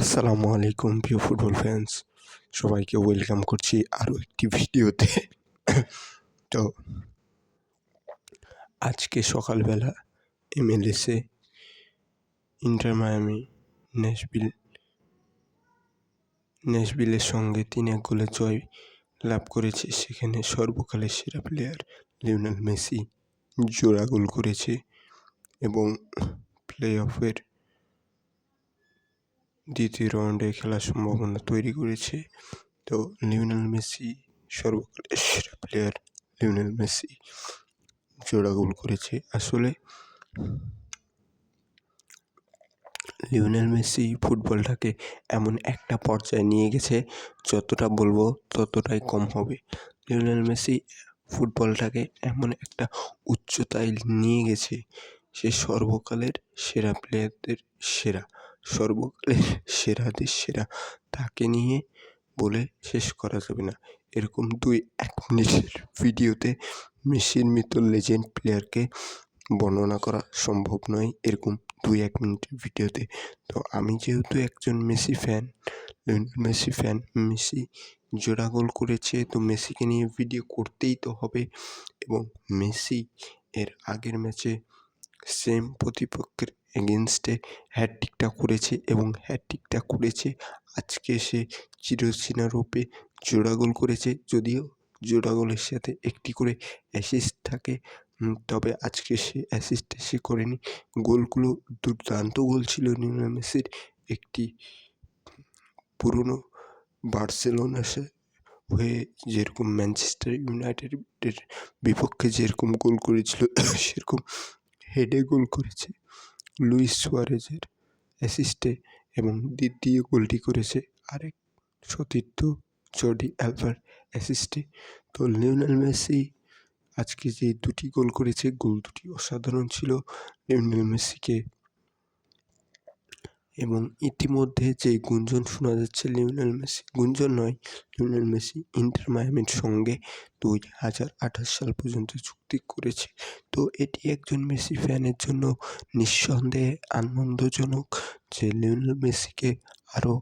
আসসালামু আলাইকুম, প্রিয় ফুটবল ফ্যান্স সবাইকে ওয়েলকাম করছি আরও একটি ভিডিওতে। তো, আজকে সকালবেলা এমএলএসে ইন্টার মায়ামি ন্যাশবিল ন্যাশবিলের সঙ্গে তিন এক গোলে জয় লাভ করেছে। সেখানে সর্বকালের সেরা প্লেয়ার লিওনেল মেসি জোড়া গোল করেছে এবং প্লে অফের দ্বিতীয় রাউন্ডে খেলার সম্ভাবনা তৈরি করেছে। তো লিওনেল মেসি সর্বকালের সেরা প্লেয়ার লিওনেল মেসি। জোড়া গোল করেছে। আসলে লিওনেল মেসি ফুটবলটাকে এমন একটা পর্যায়ে নিয়ে গেছে, যতটা বলব ততটাই কম হবে। লিওনেল মেসি ফুটবলটাকে এমন একটা উচ্চতায় নিয়ে গেছে, সে সর্বকালের সেরা প্লেয়ারদের সেরা। সর্বকালের সেরাদের সেরা। তাকে নিয়ে বলে শেষ করা যাবে না। এরকম দুই এক মিনিটের ভিডিওতে মেসির মতো লেজেন্ড প্লেয়ারকে বর্ণনা করা সম্ভব নয় এরকম দুই এক মিনিটের ভিডিওতে। তো আমি যেহেতু একজন Messi fan Messi fan, Messi জোড়া গোল করেছে, তো মেসিকে নিয়ে ভিডিও করতেই তো হবে। এবং মেসি এর আগের ম্যাচে সেম প্রতিপক্ষের এগেনস্টে হ্যাটট্রিকটা করেছে এবং হ্যাটট্রিকটা করেছে। আজকে সে চিরচেনা রূপে জোড়া গোল করেছে, যদিও জোড়া গোলের সাথে একটি করে অ্যাসিস্ট থাকে। তবে আজকে সে অ্যাসিস্ট সে করেনি। গোলগুলো দুর্দান্ত গোল ছিল লিওনেল একটি পুরনো বার্সেলোনা হয়ে যেরকম ম্যানচেস্টার ইউনাইটেডের বিপক্ষে যেরকম গোল করেছিল, সেরকম হেডে গোল করেছে। লুইস সুয়ারেজের অ্যাসিস্টে এবং দ্বিতীয় গোলটি করেছে আরেক সতীর্থ জর্ডি অ্যালভার অ্যাসিস্টে। তো লিওনেল মেসি আজকে যে দুটি গোল করেছে, গোল দুটি অসাধারণ ছিল। লিওনেল মেসিকে এবং ইতিমধ্যে যে গুঞ্জন শোনা যাচ্ছে লিওনেল মেসি, গুঞ্জন নয়, লিওনেল মেসি ইন্টার মায়ামির সঙ্গে দুই হাজার আঠাশ সাল পর্যন্ত চুক্তি করেছে। তো এটি একজন মেসি ফ্যানের জন্য নিঃসন্দেহে আনন্দজনক যে লিওনেল মেসিকে আরও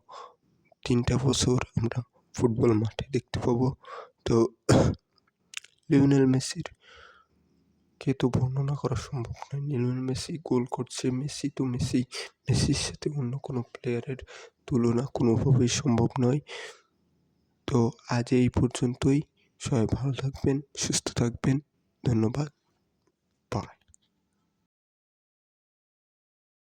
তিনটা বছর আমরা ফুটবল মাঠে দেখতে পাবো। তো লিওনেল মেসির তো বর্ণনা করা সম্ভব নয়। লিওনেল মেসি গোল করছে, মেসি তো মেসি। মেসির সাথে অন্য কোনো প্লেয়ারের তুলনা কোনোভাবেই সম্ভব নয়। তো আজ এই পর্যন্তই। সবাই ভালো থাকবেন, সুস্থ থাকবেন। ধন্যবাদ।